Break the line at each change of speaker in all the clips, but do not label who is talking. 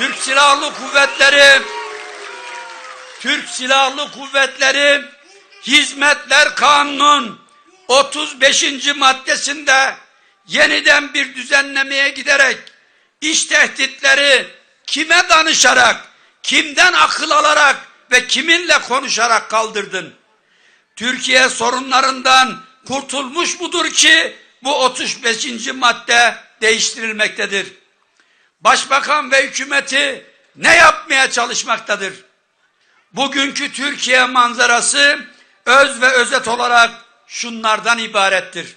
Türk Silahlı Kuvvetleri Türk Silahlı Kuvvetleri Hizmetler Kanunu'nun 35. maddesinde yeniden bir düzenlemeye giderek iş tehditleri kime danışarak, kimden akıl alarak ve kiminle konuşarak kaldırdın? Türkiye sorunlarından kurtulmuş mudur ki bu 35. madde değiştirilmektedir? Başbakan ve hükümeti ne yapmaya çalışmaktadır? Bugünkü Türkiye manzarası öz ve özet olarak şunlardan ibarettir.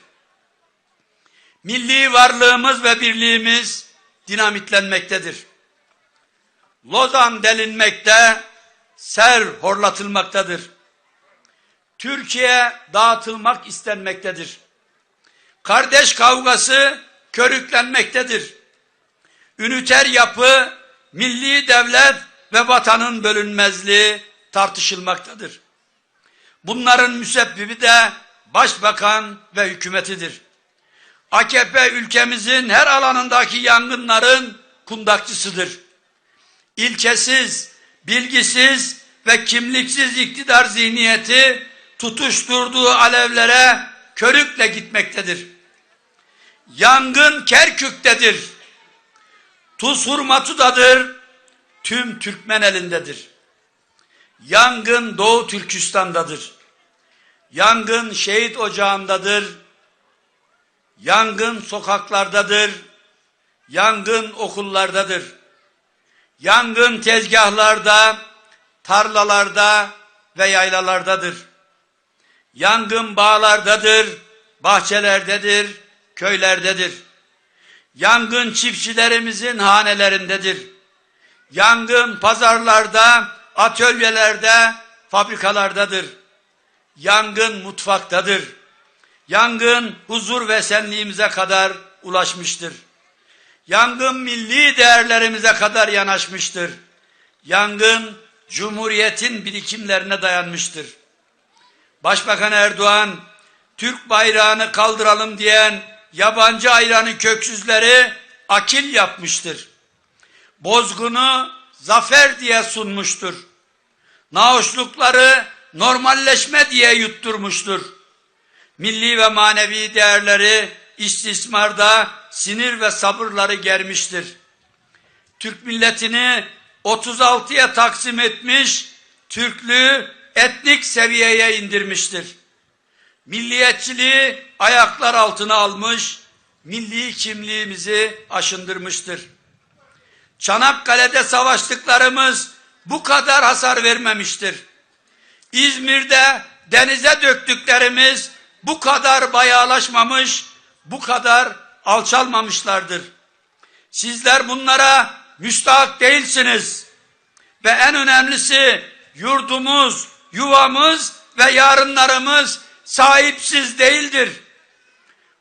Milli varlığımız ve birliğimiz dinamitlenmektedir. Lozan delinmekte, ser horlatılmaktadır. Türkiye dağıtılmak istenmektedir. Kardeş kavgası körüklenmektedir. Üniter yapı, milli devlet ve vatanın bölünmezliği tartışılmaktadır. Bunların müsebbibi de başbakan ve hükümetidir. AKP ülkemizin her alanındaki yangınların kundakçısıdır. İlkesiz, bilgisiz ve kimliksiz iktidar zihniyeti tutuşturduğu alevlere körükle gitmektedir. Yangın Kerkük'tedir. Tuz Hurmatu'dadır. Tüm Türkmen elindedir. Yangın Doğu Türkistan'dadır. Yangın şehit ocağındadır. Yangın sokaklardadır. Yangın okullardadır. Yangın tezgahlarda, tarlalarda ve yaylalardadır. Yangın bağlardadır, bahçelerdedir, köylerdedir. Yangın çiftçilerimizin hanelerindedir. Yangın pazarlarda, atölyelerde, fabrikalardadır. Yangın mutfaktadır. Yangın huzur ve senliğimize kadar ulaşmıştır. Yangın milli değerlerimize kadar yanaşmıştır. Yangın Cumhuriyet'in birikimlerine dayanmıştır. Başbakan Erdoğan, Türk bayrağını kaldıralım diyen yabancı ayranı köksüzleri akil yapmıştır. Bozgunu zafer diye sunmuştur. Nahoşlukları normalleşme diye yutturmuştur. Milli ve manevi değerleri istismarda sinir ve sabırları germiştir. Türk milletini 36'ya taksim etmiş, Türklüğü etnik seviyeye indirmiştir. Milliyetçiliği ayaklar altına almış, milli kimliğimizi aşındırmıştır. Çanakkale'de savaştıklarımız bu kadar hasar vermemiştir. İzmir'de denize döktüklerimiz bu kadar bayağılaşmamış, bu kadar alçalmamışlardır. Sizler bunlara müstahak değilsiniz. Ve en önemlisi yurdumuz, yuvamız ve yarınlarımız sahipsiz değildir.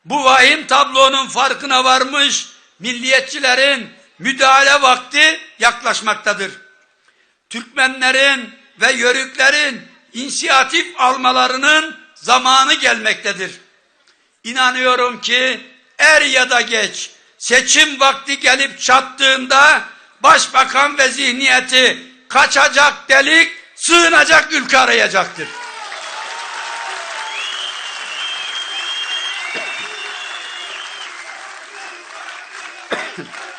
Bu vahim tablonun farkına varmış milliyetçilerin müdahale vakti yaklaşmaktadır. Türkmenlerin ve Yörüklerin inisiyatif almalarının zamanı gelmektedir. İnanıyorum ki er ya da geç seçim vakti gelip çattığında başbakan ve zihniyeti kaçacak delik sığınacak ülke arayacaktır. Thank you.